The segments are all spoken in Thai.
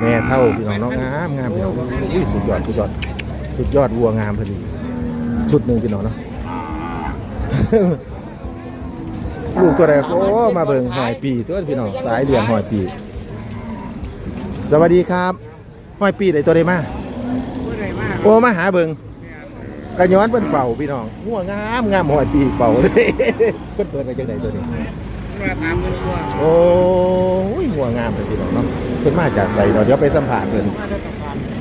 แม่เท่าพี่น้องเนาะงามงามพี่น้องอุ้ยสุดยอดสุดยอดสุดยอดวัวงามพอดี ชุดหนึ่งพี่น้องเนาะ ลูกตัวใดโอ้มาเบิ่งหอยปีตัวพี่น้องสายเดือนหอยปี สวัสดีครับหอยปีได้ตัวใดมาโอ้มาหาเบิ่งกระย้อนเพิ่นเป่าพี่น้องหัวงามงามหอยปีเป่าเลยเพิ่นเปิดไปจังไดตัวนี้ มาถามเงินตัวโอ้ยหัวงามเลยพี่น้องเนาะเพิ่นมาจากใส่เราะเดี๋ยวไปสัมผัสเพิ่น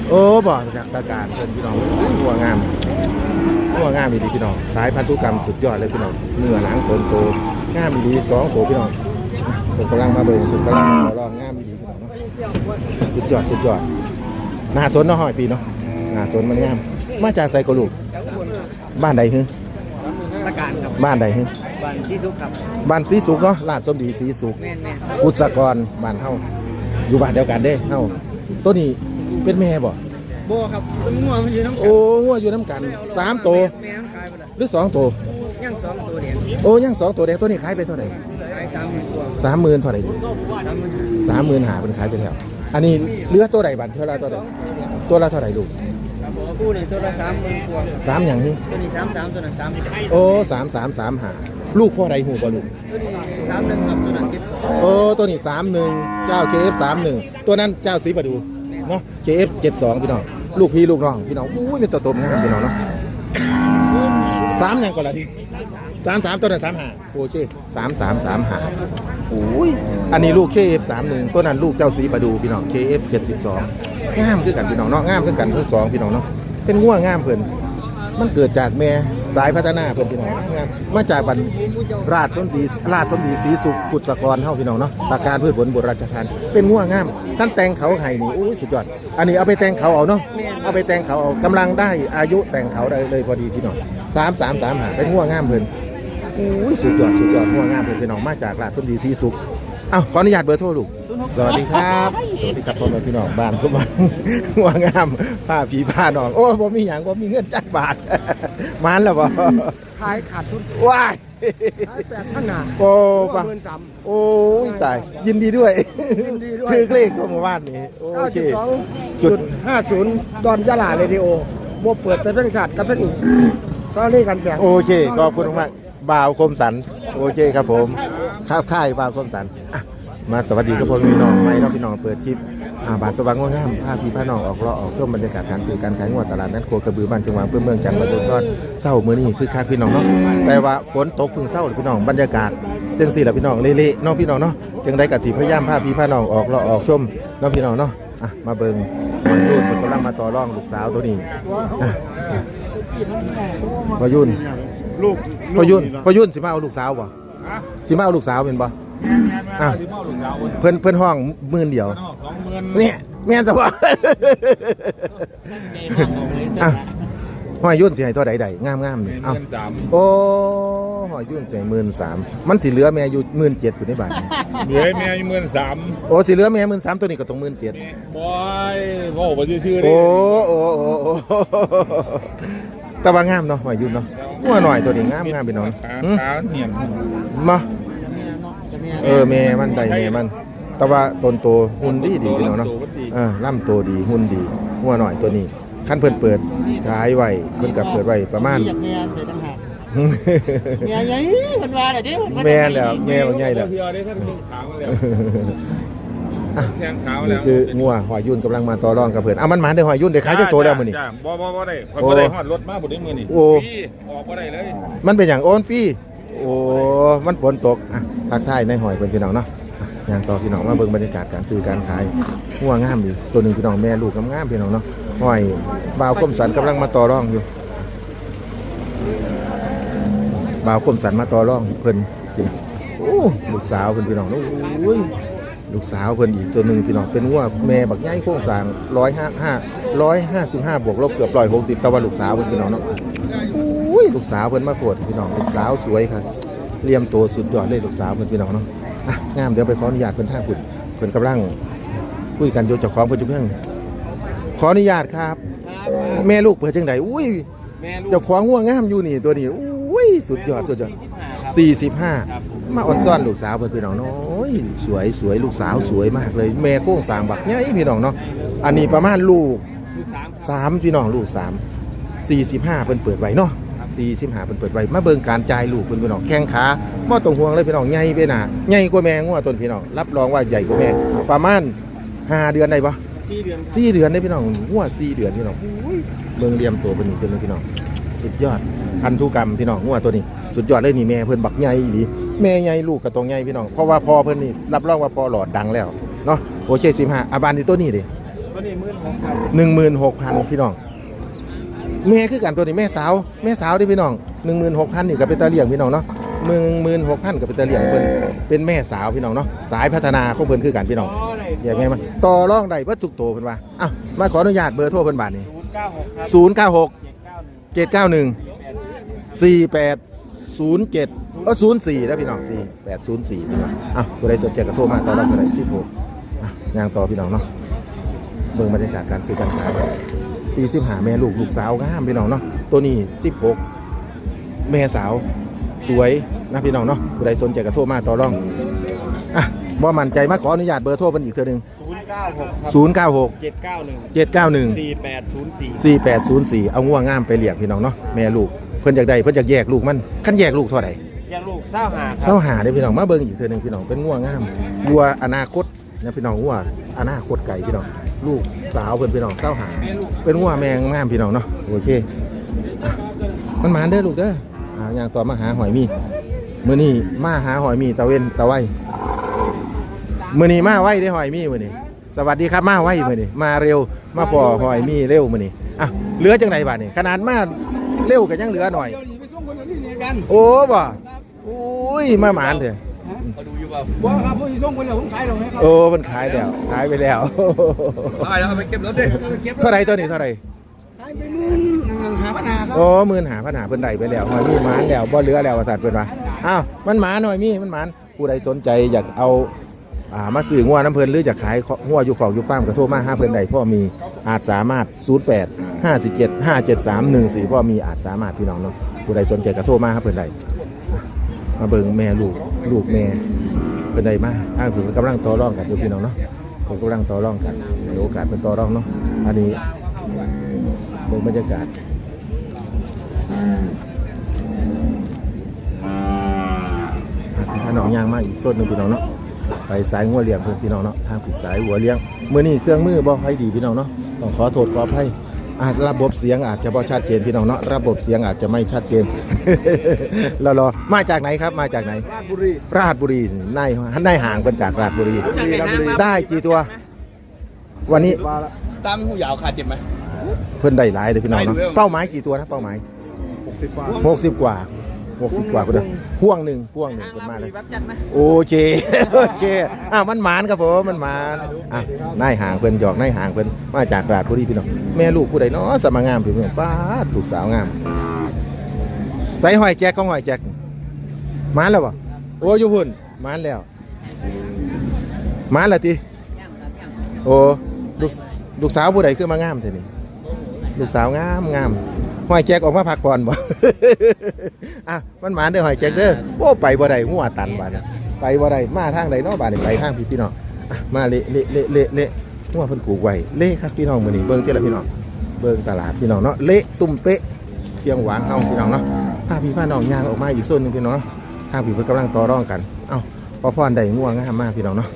โอ้บ่จากตาการเพิ่นพี่น้องหัวงามหัวงามดีพี่น้องสายพันธุกรรมสุดยอดเลยพี่น้องเนื้อหนังโตโตงามดีสองโตพี่น้องเพิ่นกำลังมาเบิ่งเพิ่นกำลังมาลองงามดีพี่น้องเนาะสุดยอดสุดยอดน่าสนเนาะหอยปีเนาะน่าสนมันงาม มาจากใส่กะลูกบ้านใดฮึ ตะการครับบ้านใดฮึบ้านที่ทุกครับบ้านสีสุกเนาะลาดสมดีสีสุกแม่นแม่นกุศกรบ้านเฮาอยู่บ้านเดียวกันเด้เฮาตัวนี้เป็นแม่บ่โบครับต้นงัวมันอยู่น้ำโอ้งัวอยู่น้ำกันสามตัวแม่มันขายไปละหรือสองตัวย่างสองตัวเดียวโอ้ยังสองตัวแดงตัวนี้ขายไปเท่าไหร่ขายสามหมื่นกว่าสามหมื่นเท่าไหร่สามหมื่นห้าสามหมื่นหาเป็นขายไปแล้วอันนี้เหลือตัวใดบันเท่าไรตัวใดตัวละเท่าไหร่ลูก ครับผมคู่นี่ตัวละสามหมื่นกว่าสามอย่างนี้ ตัวนี้สามสามตัวนั้นสามโอ้สามสามสามหาลูกพ่อใดหูบ่ลูกตัวนี้สามหนึ่งครับตัวนั้นเจ็ดสองโอ้ตัวนี้สามหนึ่งเจ้า KF สามหนึ่งตัวนั้นเจ้าสีประดูเนาะ KF เจ็ดสองพี่น้องลูกพี่ลูกน้องพี่น้องอุ้ยเป็นตัวตมงามพี่น้องเนาะสามอย่างก่อนละดิสามสามตัวนั้นสามหาโอเคสามสามสามหาอุ้ยอันนี้ลูก KF สามหนึ่งตัวนั้นลูกเจ้าสีประดูพี่น้อง KF เจ็ดสิบสองงามคือกันพี่น้องเนาะงามคือกันทั้งสองพี่น้องเนาะ เป็นง่วงงามเพิ่นมันเกิดจากแม่สายพัฒนาเพิ่นพี่น้องงามมาจากบันราชสมดีราชสมดีศรีสุขกุศกรเฮาพี่น้องเนาะปราการพืชผลบุตรราชทาน เป็นง่วงงามท่านแต่งเขาให้นี่อู้ยสุดยอดอันนี้เอาไปแต่งเขาเอาเนาะเอาไปแต่งเขาเอากำลังได้อายุแต่งเขาได้เลยพอดีพี่น้องสามสามสามหาเป็นง่วงงามเพิ่นอู้ยสุดยอดสุดยอดง่วงงามเพิ่นพี่น้องมาจากราชสมดีศรีสุขเอ้าขออนุญาตเบอร์โทรลูก สวัสดีครับ สวัสดีครับพ่อแม่พี่น้องบ้านทุกบ้านง่วงงามผ้าผีผ้าน้องโอ้บ่มีหยังบ่มีเงินจักบาทมานแล้วบ่ขายขาดทุนว้ายขายแปดพันหาโอ้ปะหมื่นสามโอ้ยตายยินดีด้วยยินดีด้วยถือเลขตัวหมู่บ้านนี้โอเก้าเคจุดสองจุดห้าศูนย์ดอนยะลาเรดิโอโมเปิดแต่เป็นศาสตร์กับเป็นตอนนี้กันเสียงโอเคขอบคุณมากๆบ่าวคมสัน โอเคครับผมข้าวค่ายบ่าวคมสันอะ มาสวัสดีกับพ่อพี่น้องไม่เน้องพี่น้องเปิดคลิปอาบาทสว่างงดงามพาพที่พาน้องออกเลาะออกชมบรรยากาศการซื้อการขายงวดตลาดนัดโคกระบือบ้านจังหวัดเพื่อเมืองจังหวัดอุดรเศร้ามื้อนี้คือคักพี่น้องเนาะแต่ว่าฝนตกเพิ่งเศร้าพี่น้องบรรยากาศจังสี่ละพี่น้องเละๆเนาะพี่น้องเนาะจังได้กับสิพยายามพาพี่พาน้องออกเลาะออกชมเนาะพี่น้องเนาะอะมาเบิ่งมันยุ่นมันกำลังมาต่อรองลูกสาวตัวนี้พอยุ่นลูกพอยุ่นพอยุ่นสิมาเอาลูกสาวบ่สิมาเอาลูกสาวเป็นบ่ อะอะที่พ่อลูกสาวคนเพิ่นเพิ่นห้องหมื่นเดียวนอกสองหมื่นเนี่ยแม่นซะบ่อะ หอยยุ่นสิให้เท่าใดๆงามๆนี่หเอ้ามื่นสามโอ้หอยยุ่นสิให้13,000มันสิเหลือแม่อยู่17,000อยู่ในบ้านนี่เหลือแม่หมื่นสามโอ้สิเหลือแม่13,000ตัวนี้ก็ต้อง17,000บอยพ่อบอกชื่อๆดิโอ้โอ้โอ้โอ้แต่ว่างามเนาะหอยยุ่นเนาะตัวหน่อยตัวนี้งามงามพี่น้องขาหึขาเหี่ยนมา เออแม่มันได้แม่มัน แต่ว่าตนโตหุ่นดีดีพี่น้องเนาะเออล่ำโตดีหุ่นดีหัวหน่อยตัวนี้ขั้นเพิ่นเปิดขายไว้เพิ่นกับเปิดไว้ประมาณอยากเมียเดี๋ยวต่างหากเมียใหญ่มันว่าเดี๋ยวนี้แม่แล้วแม่ว่าใหญ่แล้วเพียวได้ท่านครึ่งขาวแล้วแข้งขาวนี่แล้วคืองัวหอยยุ่นกำลังมาต่อรองกับเพิ่นอะมันหมาได้หอยยุ่นได้ขายจักโตแล้วมื้อนี้จ้าบ่บ่บ่ได้พอโอ้บ่ได้ฮอดรถมาบ่ได้มื้อนี้โอ้ฟรีออกบ่ได้เลย มันเป็นหยังโอนปี้ โอ้ มันฝนตกอะทักทายในหอยเพิ่นพี่น้องเนาะอะย่างต่อพี่น้องมาเบิ่งบรรยากาศการซื้อการขายงัวงามดีตัวหนึ่งพี่น้องแม่ลูกงามๆพี่น้องเนาะหอยบ่าวคมสันกำลังมาต่อรองอยู่บ่าวคมสันมาต่อรองเพิ่นพี่น้องโอ้ลูกสาวเพิ่นพี่น้องโอ้ยลูกสาวเพิ่นอีกตัวหนึ่งพี่น้องเป็นวัวแม่บักใหญ่โค้งสร้างร้อยห้าห้าร้อยห้าสิบห้าบวกลบเกือบร้อยหกสิบแต่ว่าลูกสาวเพิ่นพี่น้องเนาะโลูกสาวเพิ่นมาโปวดพี่น้องลูกสาวสวยครับเลี่ยมโตสุดยอดเลยลูกสาวเพิ่นพี่น้องเนาะอะงามเดี๋ยวไปขออนุญาตเพิ่นท่าคุณเพิ่นกำลังคุยกันอยู่เจ้าของเพิ่นอยู่เพิ่งขออนุญาตครับ แม่ลูกเปิดจังไดอุ้ยแม่ลูกเจ้าของงัวงามอยู่นี่ตัวนี้อุ้ยสุดยอดสุดยอดที่สิบห้าครับสี่สิบห้ามาอ่อนซ่อนลูกสาวเพื่อนพี่น้องเนาะโอ้ยสวยสวยลูกสาวสวยมากเลย แม่โค้งสามบักใหญ่พี่น้องเนาะอันนี้ประมาณลูกลูกสามสามพี่น้องลูกสามสี่สิบห้าเป็นเปิดไว้เนาะ สี่สิบห้าเป็นเปิดไว้มาเบิ่งการจ่ายลูกเป็นพี่น้องแข้งขาบ่ต้องห่วงเลยพี่น้องใหญ่ไปหนาใหญ่กว่าแม่งัวต้นพี่น้องรับรองว่าใหญ่กว่าแม่ประมาณห้าเดือนได้ปะสี่เดือนสี่เดือนได้พี่น้องงัวสี่เดือนพี่น้องอุ้ยเบิ่งเรียมตัวเป็นนี่เป็นเลยพี่น้องสุดยอดพันธุกรรมพี่น้องงัวตัวนี้ สุดยอดเลยนี่แม่เพิ่นบักใหญ่อีหลีแม่ใหญ่ลูกก็ต้องใหญ่พี่น้องเพราะว่าพอเพิ่นนี่รับรองว่าพอหลอดดังแล้วเนาะโอเคสิบห้าอาบานนี่ตัวนี้ดิตัวนี้มื่นหกครับหนึ่งหมื่นหกพันพี่น้อง แม่คือกันตัวนี้แม่สาวแม่สาวดิพี่น้องหนึ่งหมื่นหกพันนี่ก็เป็นตาเลี้ยงพี่น้องเนาะหนึ่งหมื่นหกพันก็เป็นตาเลี้ยงเพิ่นเป็นแม่สาวพี่น้องเนาะสายพัฒนาของเพิ่นคือกันพี่น้องอ๋อไหนอยากไงมาต่อรองได้เพิ่ทุกโตเพิ่นว่าอ้าวมาขออนุญาตเบอร์โทรเพิ่นบาทนี่ศูนย์เก้าหกศูนย์เก้าหกเจ็ดเก้าหนึ่งสี่แปดศูนย์เจ็ดเออศูนย์สี่แล้วพี่น้องสี่แปดศูนย์สี่พี่น้องอ้าวผู้ใดสนใจก็โทรมาต่อรองผู้ใดสิบหกอะย่างต่อพี่น้องเนาะเบิ่งบรรยากาศการซื้อการขาย สี่สิบหาแม่ลูกลูกสาวงามพี่น้องเนาะตัวนี้สิบหกแม่สาวสวยนะพี่น้องเนาะผู้ใดสนใจก็โทรมาต่อรองอะบ่มั่นใจมาขออนุญาตเบอร์โทรเพิ่นอีกเทื่อหนึงศูนย์เก้าหกครับศูนย์เก้าหกเจ็ดเก้าหนึ่งเจ็ดเก้าหนึ่งสี่แปดศูนย์สี่สี่แปดศูนย์สี่เอาง่วงงามไปเลี้ยงพี่น้องเนาะแม่ลูกเพิ่นอยากได้เพิ่นอยากแยกลูกมันคันแยกลูกเท่าไหร่ยังลูกเศร้าหาคเศรัร้าบหาได้อพี่น้องมาเบิ่งอีกเทื่อหนึงพี่น้องเป็นง่วงงามวัวอนาคตนะพี่น้องวัวอนาคตไก่พี่น้อง ลูกสาวเพิ่นพี่น้องเศร้าหาเป็นงัวแมงงามพี่น้องเนาะโอเคอะมันหมานเด้อลูกเด้ออ่าอย่างต่อมาหาหอยมีมื้อนี้มาหาหอยมีตะเวนตะไวมื้อนี้มาไวได้อหอยมีมื้อนี้สวัสดีครับมาไวมื้อนี้มาเร็วมาพอหอยมีเร็วมื้อนี้อะเหลือจังไดบาดนี้ขนาดมาเร็วก็ยังเหลือหน่อยเดี๋ยวนี้ไปส่งคนนี้เนี่ยกันโอ้บ่โอ้ยมาหมานเถอะ เขาดูอยู่เปล่าว่าครับพวกที่ส่งคนเดียวผมขายลงให้เขาโอ้มันขายแล้วขายไปแล้ว ได้แล้วเอาไปเก็บรถดิเก็บเท่าไหรตัวนี้เท่าไหรขายไปหมื่นหาปัญหาครับโอ้หมื่นหาพันหาเพิ่นได้ไปแล้วหอยมีหมานแล้วบ่เหลือแล้วว่าสัตว์เพิ่นว่าอ้าวมันหมาหน่อยมีมันหมานผู้ใดสนใจอยากเอาอ่ามาซื้องัวน้ำเพิ่นหรืออยากขายงัวอยู่ของอยู่ป้ามก็โทรมาหาเพิ่นได้พ่อมีอาจสามารถ 08 547 57314พ่อมีอาจสามารถพี่น้องเนาะผู้ใดสนใจก็โทรมาหาเพิ่นได้อะมาเบิ่งแม่ลูก ลูกแม่ เพิ่นได้มาทางเพิ่นกำลังต่อรองกันอยู่พี่น้องเนาะกำลังต่อรองกันมีโอกาสเพิ่นต่อรองเนาะอันนี้เบิ่งบรรยากาศถ้าน้องยางมากอีกส่วนหนึ่งพี่น้องเนาะไปสายงัวเลี้ยงเพื่อนพี่น้องเนาะทางผิดสายหัวเลี้ยงมื้อนี้เครื่องมือบ่ค่อยดีพี่น้องเนาะต้องขอโทษขออภัย อาจระบบเสียงอาจจะบ่ชัดเจนพี่น้องเนาะระบบเสียงอาจจะไม่ชัดเจน เรารอมาจากไหนครับมาจากไหน ราชบุรีราชบุรีนายนายห่างเป็นจากราชบุรี ได้กี่ตัว วันนี้มาละตามหูยาวขาดเจ็บไหมเพิ่นได้หลายเลยพี่น้องเนาะได้ด้วยเป้าหมายกี่ตัวนะเป้าหมายหกสิบฟ้าหกสิบกว่า หกสิบกว่าคนเดียวพ่วงหนึ่งพ่วงหนึ่งคนมาเลยวัดจันไหมโอเคโอเคอ้าวมันหมานครับผมมันหมานอะนายห่างเพิ่นหยอกนายห่างเพิ่นมาจากราชบุรีพี่น้องแม่ลูกผู้ใดเนาะสมางามพี่น้องป้าดถูกสาวงามใส่หอยแจ็คของหอยแจ็คหมานแล้วบ่โอ้อยูหุ่นหมานแล้วหมานแล้วติโอ้ลูกลูกสาวผู้ใดคือมางามเท่านี้ลูกสาวงามงาม หอยแจ็คออกมาพักผ่อนบ่ อะมันหมานเด้อหอยแจ็คเด้อโอ้ไปบ่ได้หัวตันบาดนี้ไปบ่ได้มาทางใดเนาะบาดนี้ไปทางพี่พี่น้องอะมาเละเละเละเละเละหัวเพิ่นปลูกไว้เละครับพี่น้องมื้อนี้เบิ่งเด้อละพี่น้องเบิ่งตลาดพี่น้องเนาะเละตุ้มเป๊ะเคียงหวางเฮาพี่น้องเนาะพาพี่พาน้องย่างออกมาอีกโซนหนึงพี่น้องเนาะทางพี่เพิ่นกำลังต่อรองกันเอ้าพ่อพรได้งัวงามมากพี่น้องเนาะ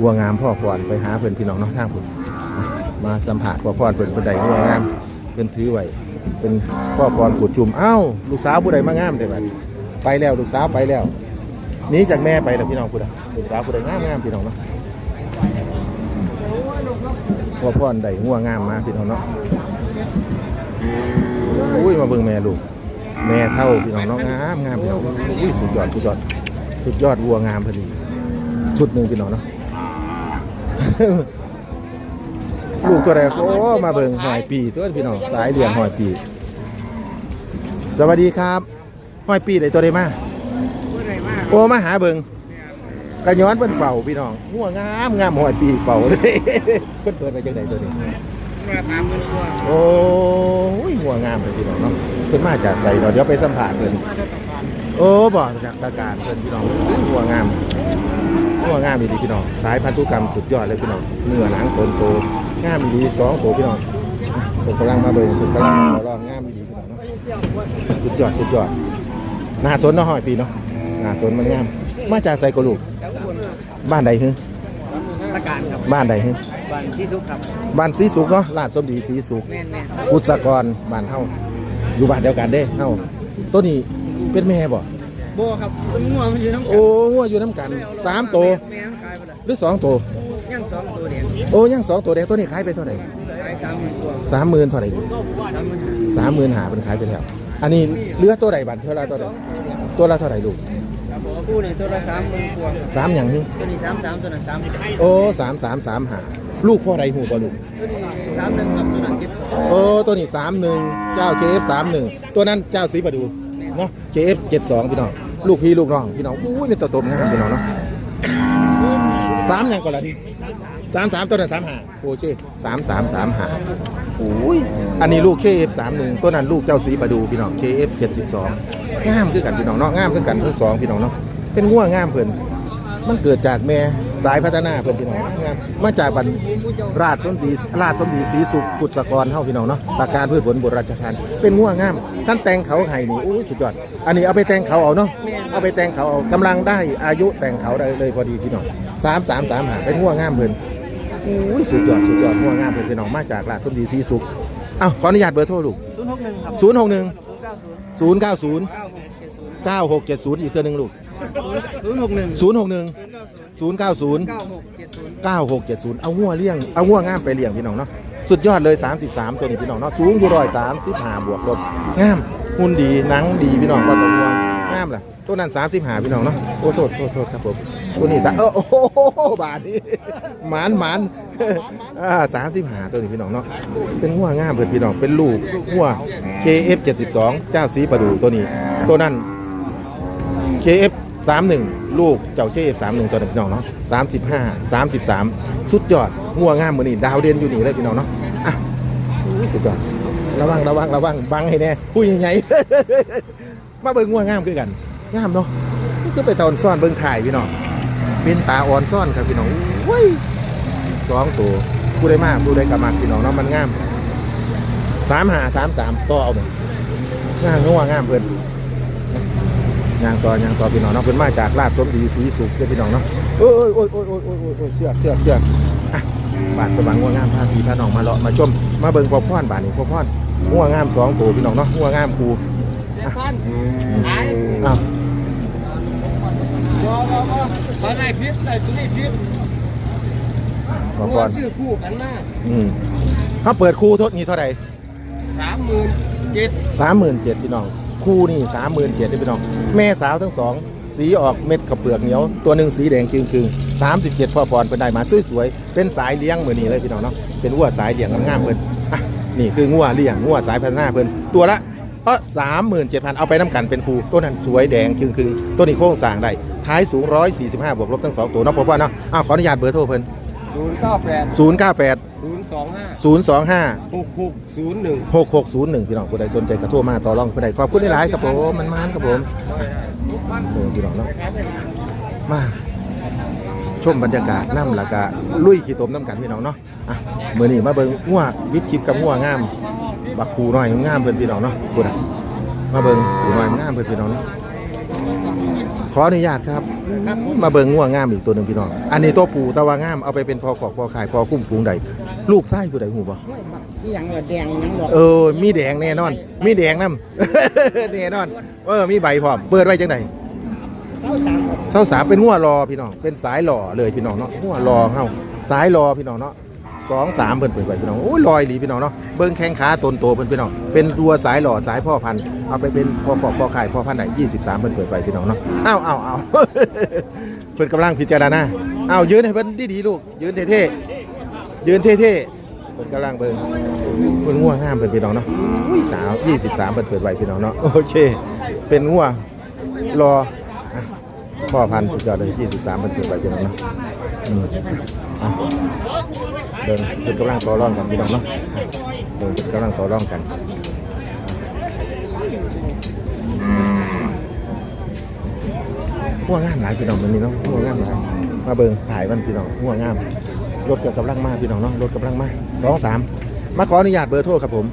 วัวงามพ่อพรไปหาเพิ่นพี่น้องเนาะทางเพิ่นอะมาสัมผัสพ่อพรเพิ่นเพิ่นได้งัวงามเพิ่นถือไว้ เป็นพ่อพรขุดจุ่มเอ้าลูกสาวผู้ใดมางามได้บัดไปแล้วลูกสาวไปแล้วหนีจากแม่ไปแล้วพี่น้องผู้ใดลูกสาวผู้ใดงามงามพี่น้องเนาะพ่อพรได้งัวงามมาพี่น้องเนาะอุ้ยมาเบิ่งแม่ลูกแม่เท่าพี่น้องเนาะงามงามพี่น้องอุ้ยสุดยอดสุดยอดสุดยอดวัวงามพอดีชุดหนึ่งพี่น้องเนาะ ลูกตัวแรโอ้มาเบิ่งหอยปีตัวพี่น้องสายเหลี้ยงหอยปี สวัสดีครับหอยปีได้ตัวใดมาโอ้มาหาเบิ่งกระย้อนเพิ่นเป่าพี่น้องงัวงามงามหอยปีเป่าเลยเพิ่นเปิดไปจังไดตัวนี้มาถามเงินตัวโอ้ยงัวงามเลยพี่น้องเนาะเพิ่นมาจากใส่เนาเดี๋ยวไปสัมภาษณ์เพิ่นโอ้บ่จากตาการเพิ่นพี่น้องหัวงามหัวงามดีพี่น้องสายพันธุกรรมสุดยอดเลยพี่น้องเนื้อหนังโตนโต งามดีสองโตพี่น้องอะผมกำลังมาเบิ่งผมกำลังมาลองงามดีพี่น้องเนาะสุดยอดสุดยอดน่าสนเนาะห้อยปีเนาะน่าสนมันงาม มาจากไซโกลูกบ้านใดฮึตะการครับบ้านใดฮึบ้านที่ทุกครับบ้านสีสุกเนาะลาดสมดีสีสุกแม่นแม่นกุศกรบ้านเฮาอยู่บ้านเดียวกันเด้เฮาตัวนี้เป็นแม่บ่โบครับมันงัวมันอยู่น้ำโอ้งัวอยู่น้ำกันสามตัวแม่มันขายไปละหรือสองตัว โอ้ยังสองตัวแดงตัวนี้ขายไปเท่าไหร่ขายสามหมื่นตัวสามหมื่นเท่าไหร่สามหมื่นห้าสามหมื่นหาเป็นขายไปแล้วอันนี้เหลือตัวใดบัตรเท่าไรตัวใดตัวละเท่าไหร่ลูกคู่นี่ตัวละสามหมื่นกว่าสามอย่างนี้ตัวนี้สามสามตัวนั้นสามโอ้สามสามสามหาลูกพ่อใดหูบ่ลูกตัวนี้สามหนึ่งครับตัวนั้นเจ็ดสองโอ้ตัวนี้สามหนึ่งเจ้า KF สามหนึ่งตัวนั้นเจ้าสีประดูเนาะ KF เจ็ดสองพี่น้องลูกพี่ลูกน้องพี่น้องอุ้ยเป็นตัวตมงามพี่น้องเนาะสามอย่างก่อนละที สามสามตัวนั้นสามหาโอเคสามสามสามหาอุ้ยอันนี้ลูก KF สามหนึ่งตัวนั้นลูกเจ้าสีประดูพี่น้อง KF เอฟเจ็ดสิบสองงามคือกันพี่น้องเนาะงามคือกันทั้งสองพี่น้องเนาะเป็นง่วงงามเพิ่นมันเกิดจากแม่สายพัฒนาเพิ่นพี่น้องงามมาจากบันราชสมดีราชสมดีศรีสุขกุศกรเฮาพี่น้องเนาะตาการพืชผลบุตรราชทานเป็นง่วงงามขั้นแต่งเขาไห้นี่อู้ยสุดยอดอันนี้เอาไปแต่งเขาเอาเนาะเอาไปแต่งเขาเอากำลังได้อายุแต่งเขาได้เลยพอดีพี่น้องสามสามสามหาเป็นง่วงงามเพิ่น อู้ยสุดยอดสุดยอดง่วงงามเพิ่นพี่น้องมาจากราชสมดีศรีสุขเอ้าขออนุญาตเบอร์โทรลูกศูนย์หกหนึ่งครับศูนย์หกหนึ่งศูนย์เก้าศูนย์ศูนย์เก้าศูนย์เก้าหกเจ็ดศูนย์เก้าหกเจ็ดศูนย์อีกตัวหนึ่งลูกศูนย์หกหนึ่งศูนย์หกหนึ่งศูนย์เก้าศูนย์เก้าหกเจ็ดศูนย์9670เอางัวเลี้ยงเอางัวงามไปเลี้ยงพี่น้องเนาะสุดยอดเลย 33 ตัวนี้พี่น้องเนาะสูงอยู่ร้อยสามสิบห้าบวกลบงามหุ่นดีหนังดีพี่น้องก็ต้องห่วงงามล่ะตัวนั้น35พี่น้องเนาะโอ้โทษโทษโทษครับผม ตัวนี้สะเออโอ้โหบาทนี้หมานหมานอ่าสามสิบหาตัวนี้พี่น้องเนาะเป็นงัวง่ามเพื่อนพี่น้องเป็นลูกงัว KF 72เจ้าสีประดูตัวนี้ ตัวนั้น KF 31ลูกเจ้า KF 31ตัวนั้นพี่น้องเนาะ35 33 สุดยอดงัวง่ามมือนี่ดาวเด่นอยู่นี่เลยพี่น้องเนาะอะสุดยอดระวังระวังระวังบังให้แน่ผู้ใหญ่ๆมาเบิ่งงัวงามคือกัน งามเนาะนี่คือไปตอนซ่อนเบิ่งถ่ายพี่น้อง เป็นตาอ่อนซ่อนครับพี่น้องโอ้ยสองตัวผู้ได้มากผู้ได้กลับมาพี่น้องเนาะมันงามสามหาสามสามต่อเอาหมดงามงัวงามเพิ่นยางต่อยางต่อพี่น้องเนาะเพิ่นมาจากลาดสมดีสีสุขเด้อพี่น้องเนาะโอ้ยโอ้ยโอ้ยโอ้ยโอ้ยโอ้ยโอ้ยเชือกเชือกเชือกอะบาทสว่างงัวงามพาพี่พาน้องมาเลาะมาชมมาเบิ่งพ่อพ่อนบาทนี้พ่อพ่อนงัวงามสองตัวพี่น้องเนาะงัวงามคูอะอ้าวว้าวว้าว ว้าวตอนไหนพิษไหนตัวนี้พิษพ่อพ่อนชื่อคู่กันมากอืมเขาเปิดคูทดนี้เท่าไหร่สามหมื่นเจ็ดสามหมื่นเจ็ดพี่น้อง คู่นี่สามหมื่นเจ็ดพี่น้อง แม่สาวทั้งสอง สีออกเม็ดกับเปลือกเหนียว ตัวหนึ่งสีแดงจึงๆสามสิบเจ็ดพ่อปอนเป็นได้มาสวยๆเป็นสายเลี้ยงเมือนี้เลยพี่น้องเนาะ เป็นวัวสายเลี้ยงงามๆเพิ่นอะนี่คืองัวเลี้ยงงัวสายพัฒนาเพิ่นตัวละเออสามหมื่นเจ็ดพันเอาไปน้ำกันเป็นคูตัวนั้นสวยแดงจึงๆตัวนี้โค้งสร้างได้ ท้ายสูงร้อยสี่สิบห้าบวกลบทั้งสองตัวเนาะพ่อพ่อเนาะอ้าวขออนุญาตเบอร์โทรเพิ่นศูนย์เก้าแปดศูนย์เก้าแปดศูนย์สองห้าศูนย์สองห้าหกหกศูนย์หนึ่งหกหกศูนย์หนึ่งพี่น้องผู้ใดสนใจกระโทรมาต่อรองผู้ใดขอบคุณหลายๆครับผมมันมานครับผมโอ้พี่น้องเนาะมาชมบรรยากาศน้ำแล้วก็ลุยขี้ตมน้ำกันพี่น้องเนาะอะมื่อนี้มาเบิ่งงัววิทย์คลิปกับงัวงาม บักคูน้อยงามเพิ่นพี่น้องเนาะพูดอะมาเบิ่งคูน้อยงามเพิ่นพี่น้องเนาะ ขออนุญาตครับมาเบิ่งงัวงามอีกตัวหนึ่งพี่น้อง อันนี้ตัวปูแตะวางามเอาไปเป็นพอขอกพอขายพอคุ้มฟูงใดลูกไส้ผู้ใดหูบ่นี่ยังเหลือแดงยังหลอกเออมีแดงแน่นอน มีแดงน้ำแน่นอนเออมีใบพร้อมเปิดไว้จังไดเท่าสามเสาสามเป็นหัวรอพี่น้องเป็นสายหล่อเลยพี่น้องเนาะหัวรอเฮาสายรอพี่น้องเนาะ สองสามเพิ่นเปิดไว้พี่น้องโอ้ยลอยหลีพี่น้องเนาะเบิ้งแข้งขาตนโตเพิ่นพี่น้องเป็นตัวสายหล่อสายพ่อพันธุ์เอาไปเป็นพ่อขอบพ่อขายพ่อพันธุ์ได้ยี่สิบสามเพิ่นเปิดไว้พี่น้องเนาะอ้าวอ้าวอ้าว เพิ่นกำลังพิจารณาอ้าวยืนให้เพิ่นดีๆลูกยืนเท่ๆยืนเท่ๆเพิ่นกำลังเบิ่งเพิ่นง่วงงามเพิ่นพี่น้องเนาะอุ้ยสาว23เพิ่นเปิดไว้พี่น้องเนาะโอเค เป็นง่วงรออะพ่อพันธุ์สุดยอดเลย23เพิ่นเปิดไว้พี่น้องเนาะอืมอะ เดินเพิ่นกำลังต่อรองกันพี่น้องเนาะเดินเพิ่นกำลังต่อรองกันหัวงามหลายพี่น้องมันนี่เนาะหัวงามหลายมาเบิ่งถ่ายมันพี่น้องหัวงามรถก็กำลังมาพี่น้องเนาะรถกำลังมาสองสามมาขออนุญาตเบอร์โทรครับผม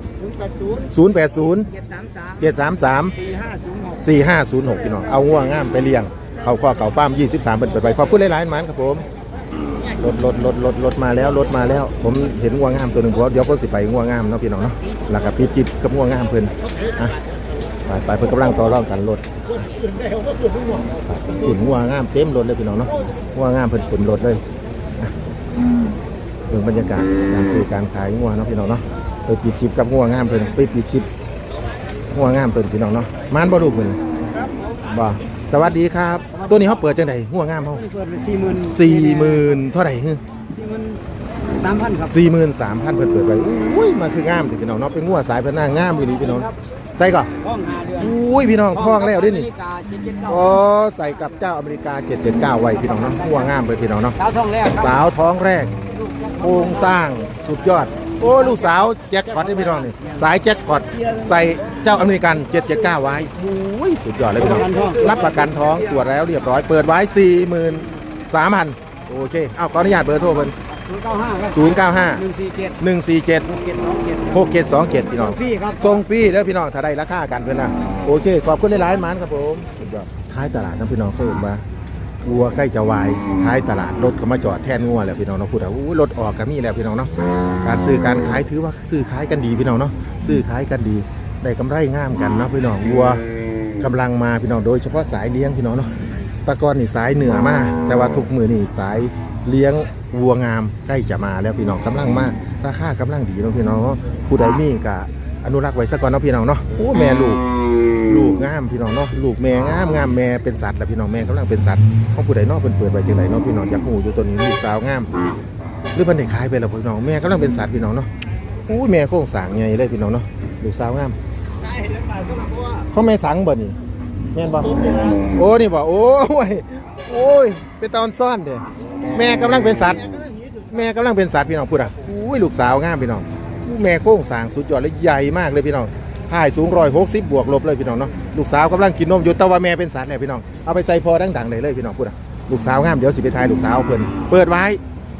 ศูนย์แปดศูนย์080เจ็ดสามสาม733สี่ห้าศูนย์หก4506 พี่น้องเอาง่วงงามไปเลี้ยง เขาข้อเขาฟาม 23 เป็นเปิดไปขอบคุณหลายๆมันครับผม รถรถรถรถรถมาแล้วรถมาแล้ว ผมเห็นงวงงามตัวหนึ่งเพราะเดี๋ยวเพิ่นสิไปงวงงามเนาะพี่น้องเนาะแล้วก็พี่จิตกับงวงงามเพิ่นอะไปไปเพิ่นกำลังต่อรองกันรถขุนงวงงามเต็มรถเลยพี่น้องเนาะงวงงามเพิ่นเต็มรถเลยอะเรื่องบรรยากาศการซื้อการขายงวงเนาะพี่น้องเนาะไปปิดคลิปกับงวงงามเพิ่นไปปิดคลิปง่วงงามเพิ่นพี่น้องเนาะมานบ่ลูกเพิ่นบ่สวัสดีครับ ตัวนี้เขาเปิดจังไดหัวงามเขาเปิดไปสี่หมื่นสี่หมื่นเท่าไหร่ฮึสี่หมื่นสามพันครับสี่หมื่นสามพันเปิดเปิดไปอุ้ยมาคืองามสิพี่น้องเนาะเป็นงัวสายพันหน้างามอีหลีพี่น้องใส่ก่อนห้องหาเดือนอุ้ยพี่น้องคล้องแล้วเดินี่นาฬิกาเจ็ดเจ็ดเก้าอ๋อใส่กับเจ้าอเมริกา 779 ไว้พี่น้องเนาะหัวงามไปพี่น้องเนาะสาวทองแรกครับสาวท้องแรกโครงสร้างสุดยอด โอ้ลูกสาวแจ็คพอตนี่พี่น้องนี่สายแจ็คพอตใส่เจ้าอเมริกัน 779 ไว้อุ้ยสุดยอดเลยพี่น้องรับประกันท้องตรวจแล้วเรียบร้อยเปิดไว้ 43,000โอเคเอาขออนุญาตเบอร์โทรเพิ่นศูนย์เก้าห้าครับ095หนึ่งสี่เจ็ด147หกเจ็ดสองเจ็ด6727 พี่น้องพี่ครับส่งฟรีแล้วพี่น้องถ้าได้ราคากันเพื่อนนะโอเค ขอบคุณหลายๆหมันครับผมสุดยอดท้ายตลาดนะพี่น้องเคยเห็นว่า วัวใกล้จะวายท้ายตลาดรถเขามาจอดแทนงัวแล้วพี่น้องเนาะพูดอะอู้รถออกก็มีแล้วพี่น้องเนาะการซื้อการขายถือว่าซื้อขายกันดีพี่น้องเนาะซื้อขายกันดีได้กำไรงามกันเนาะพี่น้องวัวกำลังมาพี่น้องโดยเฉพาะสายเลี้ยงพี่น้องเนาะตะกอนนี่สายเหนือมากแต่ว่าทุกมือนี่สายเลี้ยงวัวงามใกล้จะมาแล้วพี่น้องกำลังมากราคากำลังดีเนาะพี่น้องเนาะผู้ใดมีก็อนุรักษ์ไว้สักก่อนเนาะพี่น้องเนาะโอ้แม่ลูก ลูกงามพี่น้องเนาะลูกแม่งามงามแม่เป็นสัตว์แหละพี่น้องแม่กำลังเป็นสัตว์ของผู้ใดเนาะเพิ่นเปิดไว้จังไดเนาะพี่น้องอยากฮู้อยู่ตัวนี้ลูกสาวงามหรือเพิ่นได้ขายไปแล้วพี่น้องแม่กำลังเป็นสัตว์พี่น้องเนาะโอ้ยแม่โครงสร้างใหญ่เลยพี่น้องเนาะลูกสาวงามเขาแม่สังบ่นี่แม่นบ่โอ้นี่บ่โอ้ยโอ้ยเป็นตอนซ่อนเด้แม่กำลังเป็นสัตว์ แม่กำลังเป็นสัตว์พี่น้องพูดอะอุ้ยลูกสาวงามพี่น้องแม่โค้งสร้างสุดยอดเลยใหญ่มากเลยพี่น้อง ถ่ายสูงร้อยหกสิบบวกลบเลยพี่น้องเนาะลูกสาวกำลังกินนมอยู่แต่ว่าแม่เป็นสัตว์แหละพี่น้องเอาไปใส่พอดังๆเลยเลยพี่น้องพูดอะลูกสาวงามเดี๋ยวสิไปถ่ายลูกสาวเพิ่นเปิดไว้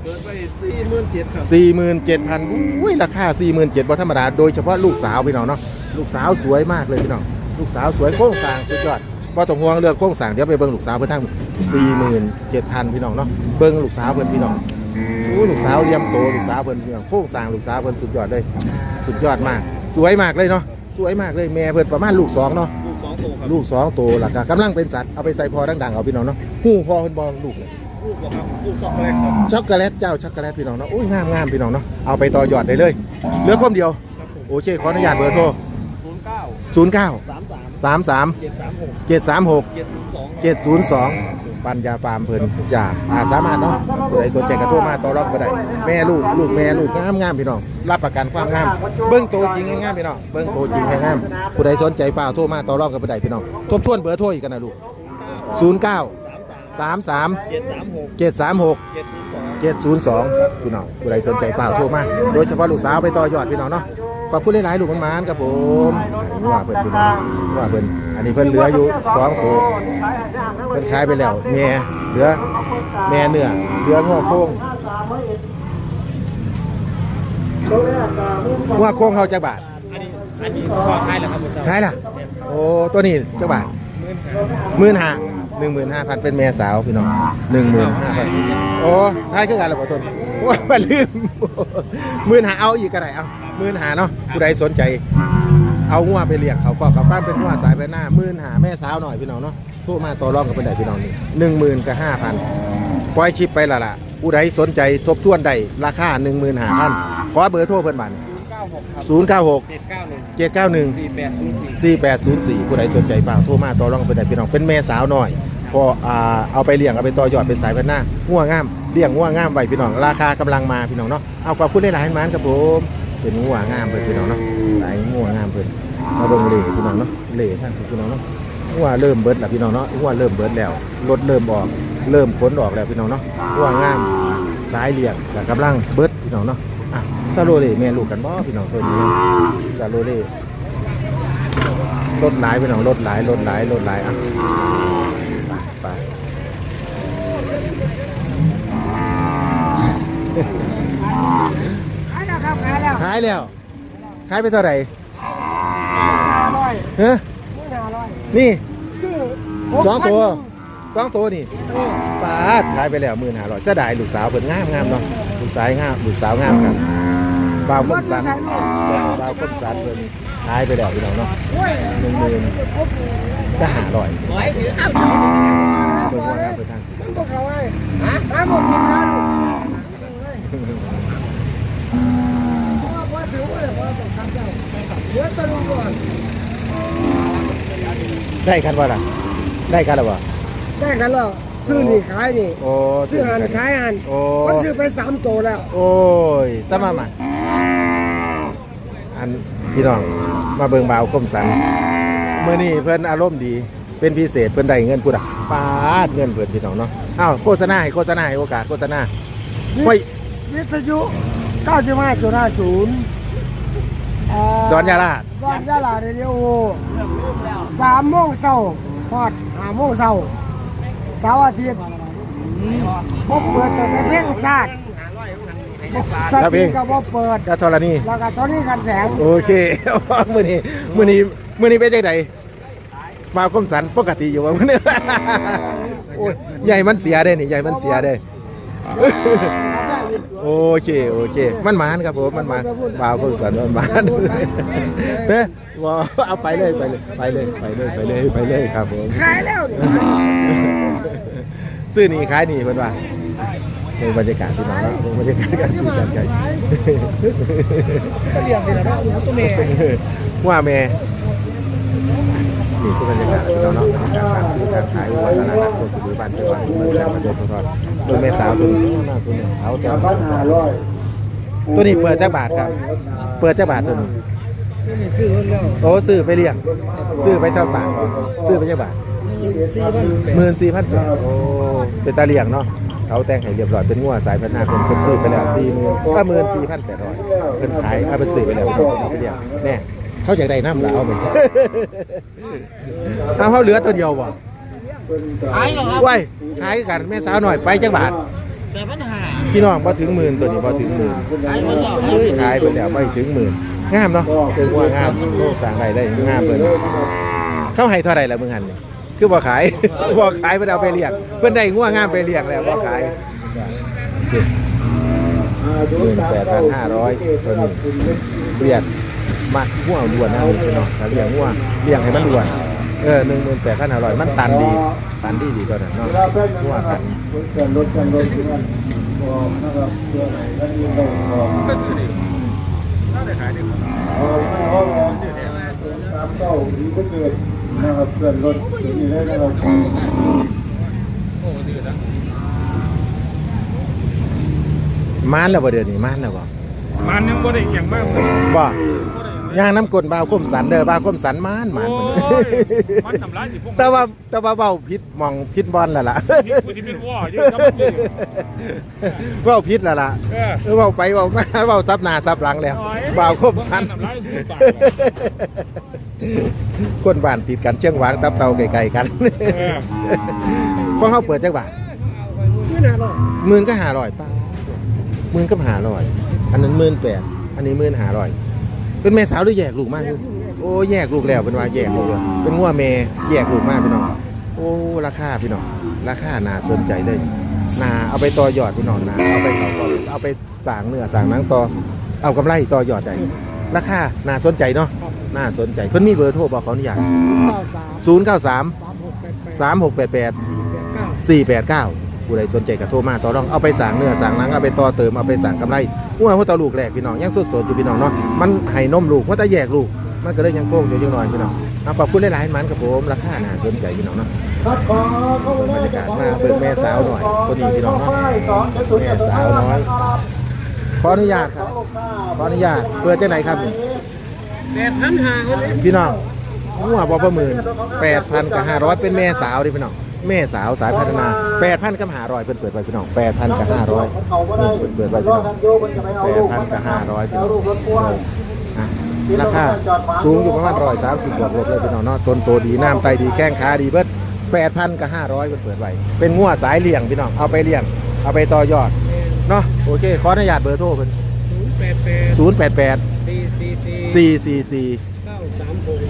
เปิดไปสี่หมื่นเจ็ดครับสี่หมื่นเจ็ดพันอุ้ยราคาสี่หมื่นเจ็ดบ่ธรรมดาโดยเฉพาะลูกสาวพี่น้องเนาะลูกสาวสวยมากเลยพี่น้องลูกสาวสวยโค้งสางสุดยอดบ่ต้องห่วงเรื่องโค้งสางเดี๋ยวไปเบิ่งลูกสาวเพิ่นทั้งสี่หมื่นเจ็ดพันพี่น้องเนาะเบิ่งลูกสาวเพิ่อนพี่น้องอู้ลูกสาวเลี้ยมโตลูกสาวเพิ่อนพี่น้องโค้งสางลูกสาวเพิ่อนสุดยอดเลย สุดยอดมาก สวยมากเลยเนาะ สวยมากเลยแม่เพิ่นประมาณลูกสองเนาะลูกสองโตครับลูกสองโตแล้วก็กำลังเป็นสัตว์เอาไปใส่พอดังๆเอาพี่น้องเนาะหู้พอเพิ่นบ่ลูกเลยลูกบ่ครับลูกสองแรกครับช็อกโกแลตเจ้าช็อกโกแลตพี่น้องเนาะโอ้ยงามงามพี่น้องเนาะเอาไปต่อยอดได้เลยเหลือคมเดียวครับผมโอเคขออนุญาตเบอร์โทรศูนย์เก้า09สามสาม33เจ็ดสามหก736เจ็ดศูนย์สอง702 ปัญญาฟาร์มเพิ่นจากอาสามารถเนาะผู้ใดสนใจก็โทรมาต่อรองก็ได้ แม่ลูกลูกแม่ลูกงามงามพี่น้องรับประกันความงาม เบิ้องโตวจริงงามพี่น้องเบิ้องโตวจริงงามผู้ใดสนใจฝากโทรมาต่อรองก็ได้พี่น้องทบทวนเบอร์โทรอีกกันนะลูก09 33เจ็ดสามหก736เจ็ดศูนย์สอง702 พี่น้องผู้ใดสนใจฝากโทรมา โดยเฉพาะลูกสาวไปต่อยอดพี่น้องเนาะ ขอบคุณหลายๆลูกมันมานครับผมว่าเพิ่นพี่น้องว่าเพิ่นอันนี้เพิ่นเหลืออยู่สองตัวเพิ่นขายไปแล้วแม่เหลือแม่เนื้อเหลืองอโค้งงอโค้งเขาจักบาทอันนี้อันนี้พอขายแล้วครับผมขายล่ะโอ้ตัวนี้จักบาทหมื่นห้า หนึ่งหมื่นห้าพันเป็นแม่สาวพี่น้องหนึ่งหมื่นห้าพันโอ้ท้ายคือกันแล้วบ่ต้นโอ้ยมาลืมหมื่นหาเอาอีกก็ได้เอาหมื่นหาเนาะผู้ใดสนใจ เอางัวไปเลี้ยงเขาก็กับบ้านเป็นงัวสายไปหน้าหมื่นหาแม่สาวหน่อยพี่น้องเนาะโทรมาต่อรองกับเป็นไดพี่น้องนี่หนึ่งหมื่นกับห้าพันปล่อยคลิปไปละล่ะผู้ใดสนใจทบทวนได้ราคาหนึ่งหมื่นห้าพันขอเบอร์โทรเพิ่นบ้า หกครับศูนย์เก้าหกเจ็ดเก้าหนึ่งเจ็ดเก้าหนึ่งสี่แปดศูนย์สี่สี่แปดศูนย์สี่ผู้ใดสนใจฝากโทรมาต่อรองกับเป็นไดพี่น้องเป็นแม่สาวหน่อยพออ่าเอาไปเลี้ยงเอาไปต่อยอดเป็นสายพันธุ์หน้างัวงามเลี้ยงงัวงามไว้พี่น้องราคากำลังมาพี่น้องเนาะเอาขอบคุณหลายๆมันครับผมเป็นงัวงามเพิ่นพี่น้องเนาะหลายงัวงามเพิ่นมาเบิ่งเหล่พี่น้องเนาะเหล่ท่านพี่น้องเนาะว่าเริ่มเบิดแล้วพี่น้องเนาะว่าเริ่มเบิดแล้วรถเริ่มออกเริ่มขนออกแล้วพี่น้องเนาะว่างามสายเลียงกับกำลังเบิดพี่น้องเนาะ ซาโรเลเม่ลูกกันบ่พี่น้องตัวนี้ซาโรเล่รถหลายพี่น้องรถหลายรถหลายรถหลายอะไปไปขายแล้วขายไปเท่าไหร่ร้อยฮะนี่สองตัวสองตัวนี่ปาดขายไปแล้วมื่นหาร้อยจะได้ลูกสาวเปิดงามงามเนาะ กสาวงามลูกสาวงามครับบ่าวคมสันบ่าวคมสันเพิ่นขายไปแล้วพี่น้องเนาะหนึ่งหมื่นก็หาร้อยเพิ่นว่างามเพิ่นทางมันบอกเขาไว้ฮะหาหมดมีค่าลูกว่าถือว่าเลยว่าต้องทำเจ้าเดี๋ยวตะลุงก่อนได้กันบ่ล่ะได้กันแล้วบ่ได้กันแล้ว ซื้อนี่ขายนี่โอ้ซื้อหันขายหันโอ้มันซื้อไปสามตัวแล้วโอ้ยสมามาอันพี่น้องมาเบิ่งบ่าวคมสันมื้อนี้เพิ่นอารมณ์ดีเป็นพิเศษเพิ่นได้เงินพุ่นอะปาดเงินเพิ่นพี่น้องเนาะอ้าวโฆษณาให้โฆษณาให้โอกาสโฆษณาไว้วิทยุ95จุด50ดอนยาลาดดอนยาลาเรดิโอสามโมงเช้าพอดห้าโมงเช้า เสาร์อาทิตย์พบเปิดแต่เพลงชาติสติก็บ่เปิด กาธรณีแล้วก็ตอนนี้กันแสงโอเค มื้อนี้มื้อนี้มื้อนี้เป็นจังไดบ่าวคมสันปกติอยู่ว่ามื้อนี้ โอ้ยใหญ่มันเสียเด้นี่ใหญ่มันเสียเด้ โอเคโอเค มันหมานครับผมมันหมานบ่าวคนสันมันหมานเฮ้ยว้าเอาไปเลยไปเลยไปเลยไปเลยไปเลยไปเลยครับผม ขายแล้วนี่ ซื้อนี่ขายนี่เพิ่นว่าในบรรยากาศที่มาแล้วบรรยากาศการซื้อการขายก็เรียงนี่แหละเนาะตัวเมย์ว่าแม่นี่คือบรรยากาศที่เราเนาะบรรยากาศการซื้อการขายวัฒนธรรมคนถือบ้านจังหวัดเมืองจังหวัดเชียงทอดตัวแม่สาวตัวนี้หน้าตัวนี้เขาแต่ตัวนี้เปิดจักบาทครับ เปิดจักบาทตัวนี้นี่ซื้อเพิ่นแล้วโอ้ซื้อไปเลี้ยง ซื้อไปเท่าบาทก่อนซื้อไปเท่าบาท สี่พันหมื่นสี่พันแปดโอ้เป็นตาเลี้ยงเนาะเขาแต่งให้เรียบร้อยเป็นงัวสายพันธุ์หน้าเป็นเป็นซื้อไปแล้วสี่หมื่นก็หมื่นสี่พันแปดร้อยเป็นขายเอาเป็นซื้อไปแล้วเอาไปเลี้ยงแน่เขาอยากได้น้ำแล้วเอาไปเอาเขาเหลือตัวเดียวบ่ขายเหรอครับว้ายขายกันแม่สาวหน่อยไปจักบาทแต่ปัญหาพี่น้องพอถึงหมื่นตัวนี้พอถึงหมื่นขายหมดแล้วเอ้ยขายไปแล้วไม่ถึงหมื่นงามเนาะเป็นว่างามโลกสั่งไรได้งามเพิ่นเขาให้เท่าไหร่ละมึงหันนี่ คือบ่ขาย บ่ขายเพิ่นเอาไปเลี้ยงเพิ่นได้งัวงามไปเลี้ยงแล้วบ่ขายหมื่นแปดพันห้าร้อยตัวนี้เรียกมัดงัวล้วนนะพี่น้องถ้าเลี้ยงงัวเลี้ยงให้มันล้วนเออหนึ่งหมื่นแปดพันห้าร้อยมันตันดีตันดีดีกว่า นั้นเนาะงัวตันมานแล้วบ่เดี๋ยวนี้มานแล้วบ่มันยังบ่ได้เก่งมากเลยบ่ ย่างน้ำกลบาวคมสันเด้อบาวคมสันมานมานโอ้เพิ่นยมันทำร้ายสิพวกแต่ว่าแต่ว่าเว้าผิดหมองผิดบอลแล้วล่ะนี่คือที่เป็นว่าเยอะครับนี่เว้าผิดแล้วล่ะเออเออเว้าไปเว้ามาเว้าซับหน้าซับหลังแล้วบาวคมสันทำร้ายผู้ตายคนบ้านติดกันเชียงหวางตับเตาไกลๆกันเออพอเฮาเปิดจักบาทไม่น่าหรอกหมื่นก็500ป้าหมื่นก็500อันนั้นหมื่นแปดอันนี้หมื่น500 เป็นแม่สาวหรือแยกลูกมากคือโอ้แยกลูกแล้วเป็นว่าแยกลูกแล้วเป็นงัวแม่แยกลูกมากพี่น้องโอ้ราคาพี่น้องราคาน่าสนใจเลยน่าเอาไปต่อยอดพี่น้องน่าเอาไปเขาก็เอาไปสร้างเนื้อสร้างหนังต่อเอากำไรต่อยอดได้ราคาน่าสนใจเนาะน่าสนใจเพิ่นมีเบอร์โทรบอกเขาอนุญาตเก้าสาม093สามหกแปดแปด3688สี่แปดเก้า489 ผู้ใดสนใจก็โทรมาต่อรองเอาไปสั่งเนื้อสั่งหนังเอาไปต่อเติมเอาไปสั่งกำไรหัวหัวตาลูกแรกพี่น้องยังสดๆอยู่พี่น้องเนาะมันให้นมลูกว่าแต่แยกลูกมันก็เลยยังโค้งอยู่จังหน่อยพี่น้องเอาขอบคุณหลายๆมันครับผมราคาน่าสนใจพี่น้องเนาะครับขอเข้าไปบรรยากาศมาเปิดแม่สาวหน่อยตัวนี้พี่น้องเนาะแม่สาวน้อยขออนุญาตครับขออนุญาตเปิดจังไหนครับนี่แปดพันห้าคนนี้พี่น้องหัวบอประหมื่นแปดพันกับห้าร้อยเป็นแม่สาวดิพี่น้อง แม่สาวสายพัฒนาแปดพันกับห้าร้อยเพิ่นเปิดไปพี่น้องแปดพันกับห้าร้อยเพิ่นเปิดไปพี่น้องแปดพันกับห้าร้อยพี่น้องราคาสูงอยู่ประมาณร้อยสามสิบกว่าบวกเลยพี่น้องเนาะต้นโตดีน้ำไตดีแข้งขาดีเบิดแปดพันกับห้าร้อยเพิ่นเปิดไว้เป็นงัวสายเลี้ยงพี่น้องเอาไปเลี้ยงเอาไปต่อยอดเนาะโอเคขออนุญาตเบอร์โทรเพิ่นศูนย์แปดแปดสี่สี่สี่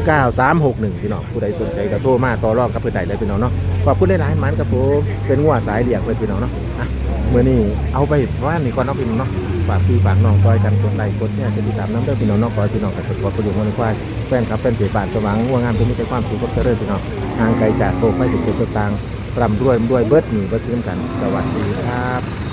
9361 พี่น้องผู้ใดสนใจก็โทรมาต่อรองกับเพิ่นได้เลยพี่น้องเนาะขอบคุณหลายๆหมันกับผมเป็นงัวสายเลี้ยงเลยพี่น้องเนาะอะมื้อนี้เอาไปว่านี่ก่อนเนาะพี่น้องเนาะฝากพี่ฝากน้องซอยกันกดไลค์กดแชร์กดติดตามน้ำเด้อพี่น้องเนาะขอให้พี่น้องกับสุขภาพประโยชน์วันควายแฟนครับแฟนเพจบ้านสว่างงัวงามเป็นมิตรความสุขกับเจริญพี่น้องห่างไกลจากโลกไม่ติดเชื้อต่างๆร่ำรวยรวยเบิดหนีเบิดซื้อกันสวัสดีครับ